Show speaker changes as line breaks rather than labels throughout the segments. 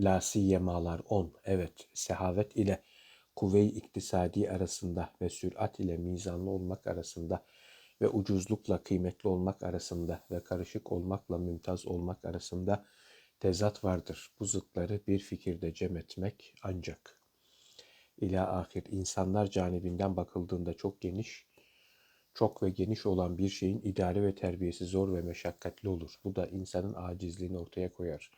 La siyemalar 10. Evet, sehavet ile kuvve-i iktisadi arasında ve sürat ile mizanlı olmak arasında ve ucuzlukla kıymetli olmak arasında ve karışık olmakla mümtaz olmak arasında tezat vardır. Bu zıtları bir fikirde cem etmek ancak. İla ahir insanlar canibinden bakıldığında çok geniş, çok ve geniş olan bir şeyin idare ve terbiyesi zor ve meşakkatli olur. Bu da insanın acizliğini ortaya koyar.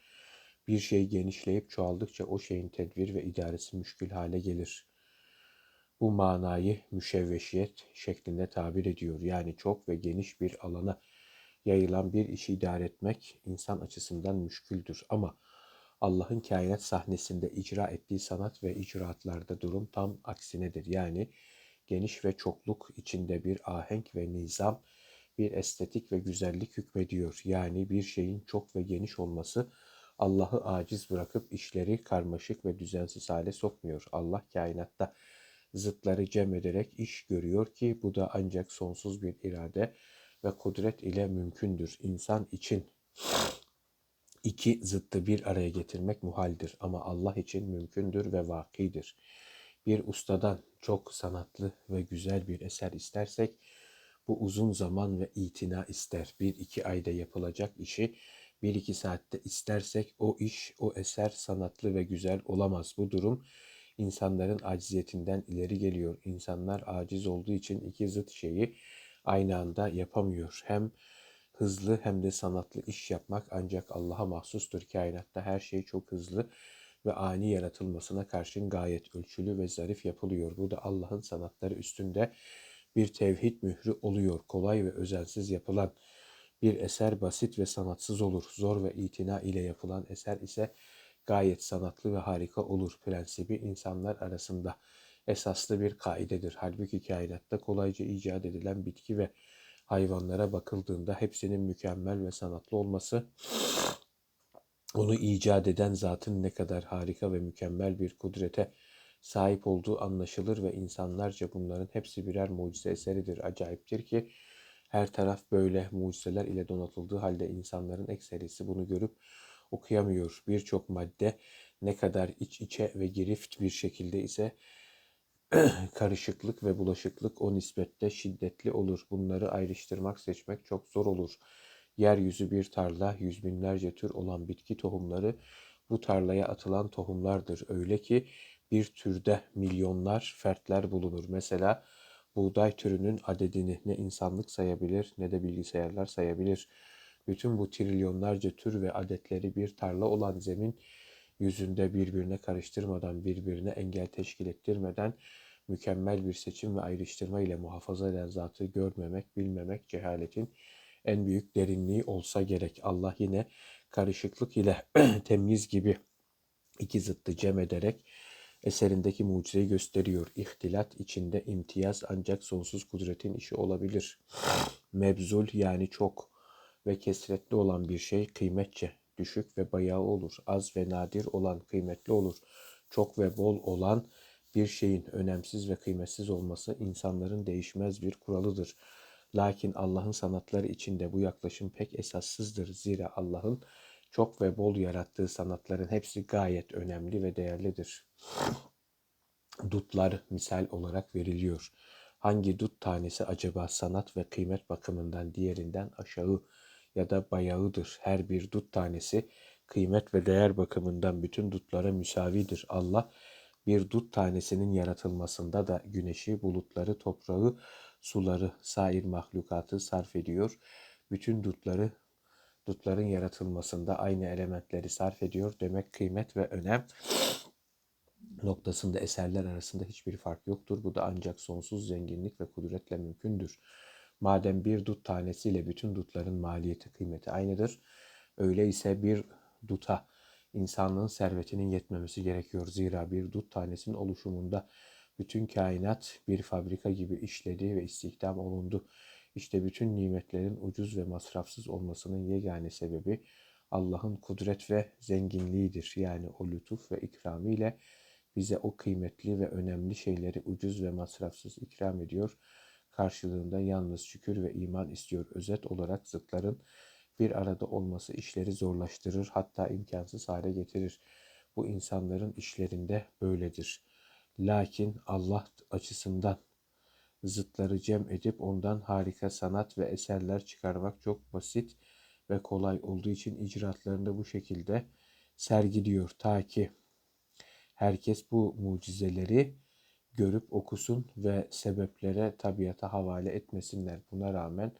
Bir şey genişleyip çoğaldıkça o şeyin tedbir ve idaresi müşkül hale gelir. Bu manayı müşevveşiyet şeklinde tabir ediyor. Yani çok ve geniş bir alana yayılan bir işi idare etmek insan açısından müşküldür. Ama Allah'ın kainat sahnesinde icra ettiği sanat ve icraatlarda durum tam aksinedir. Yani geniş ve çokluk içinde bir ahenk ve nizam, bir estetik ve güzellik hükmediyor. Yani bir şeyin çok ve geniş olması Allah'ı aciz bırakıp işleri karmaşık ve düzensiz hale sokmuyor. Allah kainatta zıtları cem ederek iş görüyor ki bu da ancak sonsuz bir irade ve kudret ile mümkündür. İnsan için iki zıttı bir araya getirmek muhaldir ama Allah için mümkündür ve vakidir. Bir ustadan çok sanatlı ve güzel bir eser istersek bu uzun zaman ve itina ister. Bir iki ayda yapılacak işi bir iki saatte istersek o iş, o eser sanatlı ve güzel olamaz. Bu durum insanların aciziyetinden ileri geliyor. İnsanlar aciz olduğu için iki zıt şeyi aynı anda yapamıyor. Hem hızlı hem de sanatlı iş yapmak ancak Allah'a mahsustur. Kainatta her şey çok hızlı ve ani yaratılmasına karşın gayet ölçülü ve zarif yapılıyor. Bu da Allah'ın sanatları üstünde bir tevhid mührü oluyor. Kolay ve özensiz yapılan bir eser basit ve sanatsız olur. Zor ve itina ile yapılan eser ise gayet sanatlı ve harika olur. Prensibi insanlar arasında esaslı bir kaidedir. Halbuki kainatta kolayca icat edilen bitki ve hayvanlara bakıldığında hepsinin mükemmel ve sanatlı olması onu icat eden zatın ne kadar harika ve mükemmel bir kudrete sahip olduğu anlaşılır ve insanlarca bunların hepsi birer mucize eseridir. Acayiptir ki her taraf böyle mucizeler ile donatıldığı halde insanların ekserisi bunu görüp okuyamıyor. Birçok madde ne kadar iç içe ve girift bir şekilde ise karışıklık ve bulaşıklık o nispette şiddetli olur. Bunları ayrıştırmak, seçmek çok zor olur. Yeryüzü bir tarla, yüz binlerce tür olan bitki tohumları bu tarlaya atılan tohumlardır. Öyle ki bir türde milyonlar fertler bulunur. Mesela buğday türünün adedini ne insanlık sayabilir ne de bilgisayarlar sayabilir. Bütün bu trilyonlarca tür ve adetleri bir tarla olan zemin yüzünde birbirine karıştırmadan, birbirine engel teşkil ettirmeden mükemmel bir seçim ve ayrıştırma ile muhafaza eden zatı görmemek, bilmemek cehaletin en büyük derinliği olsa gerek. Allah yine karışıklık ile temiz gibi iki zıttı cem ederek eserindeki mucizeyi gösteriyor. İhtilat içinde imtiyaz ancak sonsuz kudretin işi olabilir. Mebzul yani çok ve kesretli olan bir şey kıymetçe düşük ve bayağı olur. Az ve nadir olan kıymetli olur. Çok ve bol olan bir şeyin önemsiz ve kıymetsiz olması insanların değişmez bir kuralıdır. Lakin Allah'ın sanatları içinde bu yaklaşım pek esassızdır. Zira Allah'ın çok ve bol yarattığı sanatların hepsi gayet önemli ve değerlidir. Dutlar misal olarak veriliyor. Hangi dut tanesi acaba sanat ve kıymet bakımından diğerinden aşağı ya da bayağıdır? Her bir dut tanesi kıymet ve değer bakımından bütün dutlara müsavidir. Allah bir dut tanesinin yaratılmasında da güneşi, bulutları, toprağı, suları, sair mahlukatı sarf ediyor. Bütün dutları dutların yaratılmasında aynı elementleri sarf ediyor. Demek kıymet ve önem noktasında eserler arasında hiçbir fark yoktur. Bu da ancak sonsuz zenginlik ve kudretle mümkündür. Madem bir dut tanesiyle bütün dutların maliyeti kıymeti aynıdır, öyleyse bir duta insanlığın servetinin yetmemesi gerekiyor. Zira bir dut tanesinin oluşumunda bütün kainat bir fabrika gibi işledi ve istihdam olundu. İşte bütün nimetlerin ucuz ve masrafsız olmasının yegane sebebi Allah'ın kudret ve zenginliğidir. Yani o lütuf ve ikramiyle bize o kıymetli ve önemli şeyleri ucuz ve masrafsız ikram ediyor. Karşılığında yalnız şükür ve iman istiyor. Özet olarak zıtların bir arada olması işleri zorlaştırır hatta imkansız hale getirir. Bu insanların işlerinde böyledir. Lakin Allah açısından zıtları cem edip ondan harika sanat ve eserler çıkarmak çok basit ve kolay olduğu için icraatlarında bu şekilde sergiliyor. Ta ki herkes bu mucizeleri görüp okusun ve sebeplere tabiata havale etmesinler. Buna rağmen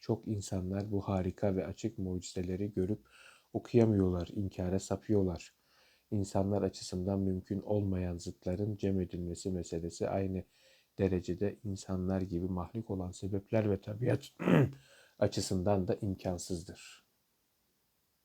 çok insanlar bu harika ve açık mucizeleri görüp okuyamıyorlar, inkara sapıyorlar. İnsanlar açısından mümkün olmayan zıtların cem edilmesi meselesi aynı derecede insanlar gibi mahluk olan sebepler ve tabiat açısından da imkansızdır.